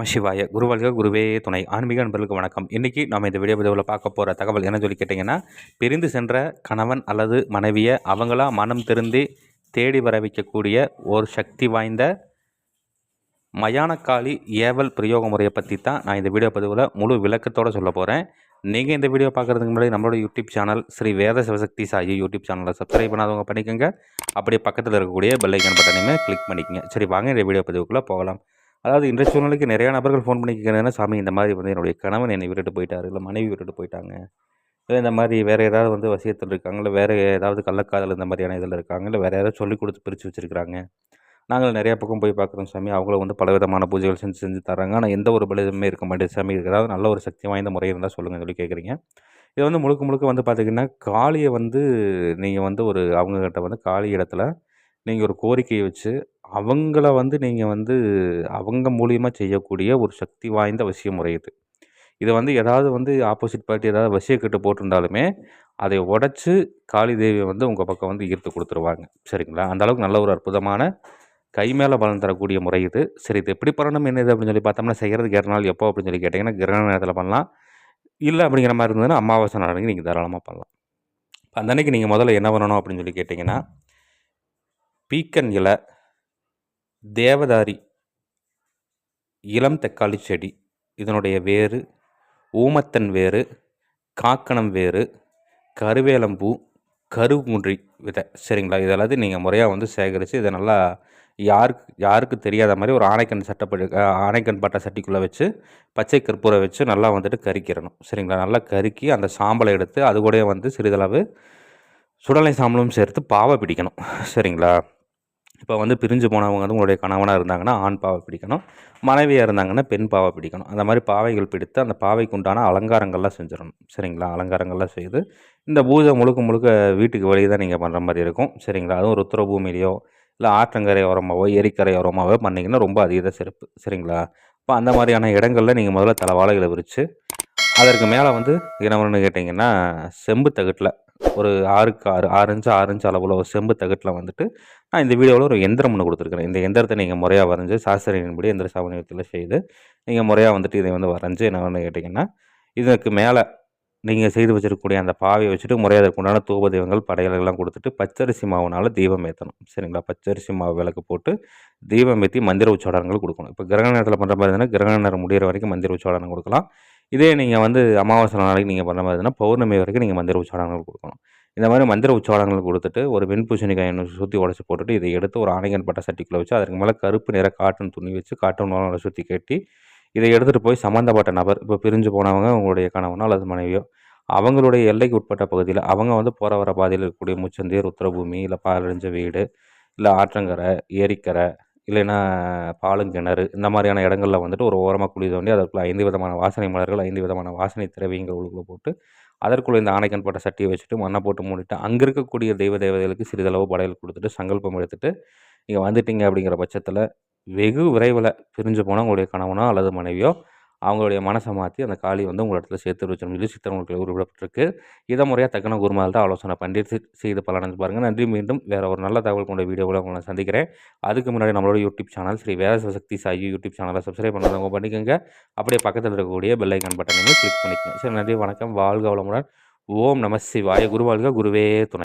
நம சிவாய. குருவாளிக குருவே துணை. ஆன்மீக நண்பர்களுக்கு வணக்கம். இன்றைக்கி நம்ம இந்த வீடியோ பதிவில் பார்க்க போகிற தகவல் என்ன சொல்லி கேட்டிங்கன்னா பிரிந்து சென்ற கணவன் அல்லது மனைவியை அவங்களா மனம் திருந்தி தேடி வர வைக்கக்கூடிய ஒரு சக்தி வாய்ந்த மயானக்காளி ஏவல் பிரயோக முறையை பற்றி தான் நான் இந்த வீடியோ பதிவில் முழு விளக்கத்தோடு சொல்ல போகிறேன் நீங்கள் இந்த வீடியோ பார்க்குறதுக்கு முன்னாடி நம்மளோட YouTube channel Sri Veda Sivasakthi Sai YouTube சேனலை சப்ஸ்கிரைப் பண்ணாதவங்க பண்ணிக்கோங்க. அப்படியே பக்கத்தில் இருக்கக்கூடிய பெல்லைக்கன் பட்டனையுமே கிளிக் பண்ணிக்கோங்க. சரி வாங்க இந்த வீடியோ பதிவுக்குள்ளே போகலாம். அதாவது இன்றைய சூழ்நிலைக்கு நிறையா நபர்கள் ஃபோன் பண்ணி கேட்குறேன்னா சாமி இந்த மாதிரி வந்து என்னுடைய கணவன் என்னை விட்டுட்டு போயிட்டார் இல்லை மனைவி விட்டுட்டு போயிட்டாங்க. இல்லை இந்த மாதிரி வேறு ஏதாவது வந்து வசியத்தில் இருக்காங்க இல்லை வேறு ஏதாவது கள்ளக்காதல் இந்த மாதிரியான இதில் இருக்காங்க இல்லை வேறு யாராவது சொல்லிக் கொடுத்து பிரித்து வச்சுருக்காங்க நாங்கள் நிறையா பக்கம் போய் பார்க்குறோம் சாமி அவங்கள வந்து பல விதமான பூஜைகள் செஞ்சு செஞ்சு தராங்க ஆனால் எந்த ஒரு பலிதமே இருக்க மாட்டேது சாமி. ஏதாவது நல்ல ஒரு சக்தி வாய்ந்த முறை இருந்தால் சொல்லுங்கள் சொல்லி கேட்குறீங்க. இது வந்து முழுக்க முழுக்க வந்து பார்த்திங்கன்னா காளியை வந்து நீங்கள் வந்து ஒரு அவங்கக்கிட்ட வந்து காளி இடத்துல நீங்கள் ஒரு கோரிக்கையை வச்சு அவங்கள வந்து நீங்கள் வந்து அவங்க மூலியமாக செய்யக்கூடிய ஒரு சக்தி வாய்ந்த வசிய முறை இது. இதை வந்து ஏதாவது வந்து ஆப்போசிட் பார்ட்டி ஏதாவது வசியக்கட்டு போட்டிருந்தாலுமே அதை உடச்சி காளி தேவியை வந்து உங்கள் பக்கம் வந்து ஈர்த்து கொடுத்துருவாங்க. சரிங்களா? அந்த அளவுக்கு நல்ல ஒரு அற்புதமான கை மேலே பலன் தரக்கூடிய முறை இது. சரி இது எப்படி பண்ணணும் என்னது அப்படின்னு சொல்லி பார்த்தோம்னா செய்கிறதுக்கு ஏற நாள் எப்போ அப்படின்னு சொல்லி கேட்டிங்கன்னா கிரகண நேரத்தில் பண்ணலாம். இல்லை அப்படிங்கிற மாதிரி இருந்ததுன்னா அமாவாசை நாளைக்கு நீங்கள் தாராளமாக பண்ணலாம். அந்த அன்றைக்கி நீங்கள் முதல்ல என்ன பண்ணணும் அப்படின்னு சொல்லி கேட்டிங்கன்னா பீக்கன் இலை தேவதாரி இளம் தக்காளி செடி இதனுடைய வேறு ஊமத்தன் வேறு காக்கணம் வேறு கருவேலம்பூ கருங்குன்றி விதை. சரிங்களா? இதெல்லாத்தையும் நீங்கள் முறையாக வந்து சேகரித்து இதை நல்லா யாருக்கு யாருக்கு தெரியாத மாதிரி ஒரு ஆணைக்கண் சட்டப்படி ஆணைக்கண் பட்டை சட்டிக்குள்ளே வச்சு பச்சை கற்பூரை வச்சு நல்லா வந்துட்டு கறிக்கிறணும் சரிங்களா? நல்லா கருக்கி அந்த சாம்பலை எடுத்து அது கூட வந்து சிறிதளவு சுடலை சாம்பலும் சேர்த்து பாவை பிடிக்கணும். சரிங்களா? இப்போ வந்து பிரிஞ்சு போனவங்க வந்து உங்களுடைய கணவனாக இருந்தாங்கன்னா ஆண் பாவை பிடிக்கணும் மனைவியாக இருந்தாங்கன்னா பெண் பாவை பிடிக்கணும். அந்த மாதிரி பாவைகள் பிடித்து அந்த பாவைக்கு உண்டான அலங்காரங்கள்லாம் செஞ்சிடணும். சரிங்களா? அலங்காரங்கள்லாம் செய்து இந்த பூஜை முழுக்க முழுக்க வீட்டுக்கு வெளியே தான் நீங்கள் பண்ணுற மாதிரி இருக்கும். சரிங்களா? அதுவும் ருத்ர பூமியிலையோ இல்லை ஆற்றங்கரை ஓரமாகவோ எரிக்கரை ஓரமாகவோ பண்ணிங்கன்னா ரொம்ப அதீத சிறப்பு. சரிங்களா? இப்போ அந்த மாதிரியான இடங்களில் நீங்கள் முதல்ல தலை வாழைகளை விரித்து அதற்கு மேலே வந்து என்ன கேட்டிங்கன்னா செம்பு தகட்டில் ஒரு ஆறுக்கு ஆறு ஆரஞ்சு ஆரஞ்சு அளவில் ஒரு செம்பு தகட்டில் வந்துட்டு நான் இந்த வீடியோவில் ஒரு எந்திரம் ஒன்று கொடுத்துருக்குறேன். இந்த எந்திரத்தை நீங்கள் முறையாக வரைஞ்சி சாஸ்திரியின்படி எந்திர சாவணியத்தில் செய்து நீங்கள் முறையாக வந்துட்டு இதை வந்து வரைஞ்சி என்ன வந்து கேட்டிங்கன்னா இதற்கு மேலே நீங்கள் செய்து வச்சிருக்கக்கூடிய அந்த பாவையை வச்சுட்டு முறையாக அதற்கு உண்டான தூப தெய்வங்கள் படையலெல்லாம் கொடுத்துட்டு பச்சரிசி மாவுனால் தீபம் ஏற்றணும் சரிங்களா? பச்சரிசி மாவு விளக்கு போட்டு தீபம் ஏற்றி மந்திர உச்சாடனங்கள் கொடுக்கணும். இப்போ கிரகண நேரத்தில் பண்ணுற மாதிரி இருந்தால் கிரகண நேரம் முடிகிற வரைக்கும் மந்திர உச்சாடனம் கொடுக்கலாம். இதே நீங்கள் வந்து அமாவாசை நாளைக்கு நீங்கள் பண்ண மாதிரி இருந்தால் பௌர்ணமி வரைக்கும் நீங்கள் மந்திர உச்சாடனங்கள் கொடுக்கணும். இந்த மாதிரி மந்திர உச்சாடனங்கள் கொடுத்துட்டு ஒரு வெண்பூசணிக்காய் சுற்றி உடச்சி போட்டுட்டு இதை எடுத்து ஒரு ஆணையன் பட்ட சட்டிக்குள்ளே வச்சு அதுக்கு மேலே கருப்பு நிற காட்டன் துணி வச்சு காட்டன் மேலே சுற்றி கட்டி இதை எடுத்துகிட்டு போய் சம்மந்தப்பட்ட நபர் இப்போ பிரிஞ்சு போனவங்க உங்களுடைய கணவனோ அல்லது மனைவியோ அவங்களுடைய எல்லைக்கு உட்பட்ட பகுதியில் அவங்க வந்து போகிற வர பாதையில் இருக்கக்கூடிய முச்சந்தீர் உத்தரபூமி இல்லை பாலடைஞ்ச வீடு இல்லை ஆற்றங்கரை ஏரிக்கரை இல்லைன்னா பாலுங்கிணறு இந்த மாதிரியான இடங்களில் வந்துட்டு ஒரு ஓரமாக குழி தோண்டி அதற்குள்ள ஐந்து விதமான வாசனை மலர்கள் ஐந்து விதமான வாசனை திரவியங்கள் உள்ளுக்குள்ளே போட்டு அதற்குள்ளே இந்த ஆணைக்கன் பட்ட சட்டியை வச்சுட்டு மண்ணை போட்டு மூடிட்டு அங்கே இருக்கக்கூடிய தெய்வ தேவதைகளுக்கு சிறிதளவு படையல் கொடுத்துட்டு சங்கல்பம் எடுத்துகிட்டு நீங்கள் வந்துட்டீங்க அப்படிங்கிற பட்சத்தில் வெகு விரைவில் பிரிஞ்சு போனால் உங்களுடைய கணவனோ அல்லது மனைவியோ அவங்களுடைய மனசை மாற்றி அந்த காளி வந்து உங்கள் இடத்துல சேர்த்து வச்சணும் சொல்லி சித்தவங்களுக்கு உருவிடப்பட்டிருக்கு இதை முறையாக தக்கன குருமால் தான் ஆலோசனை பண்ணி செய்து பலனஞ்சு பாருங்கள் நன்றி. மீண்டும் வேறு ஒரு நல்ல தகவல் கொண்ட வீடியோவில் உங்களை சந்திக்கிறேன். அதுக்கு முன்னாடி நம்மளோட YouTube channel Sri Veda Sakthi Sai YouTube சேனலை சப்ஸ்கிரைப் பண்ணாதவங்க பண்ணிக்கோங்க. அப்படியே பக்கத்தில் இருக்கக்கூடிய பெல்லைக்கான் பட்டனையும் கிளிக் பண்ணிக்கோங்க. சரி நன்றி. வணக்கம். வாழ்க வளமுடன். ஓம் நம சிவாய. குருவாழ்க குருவே துணை.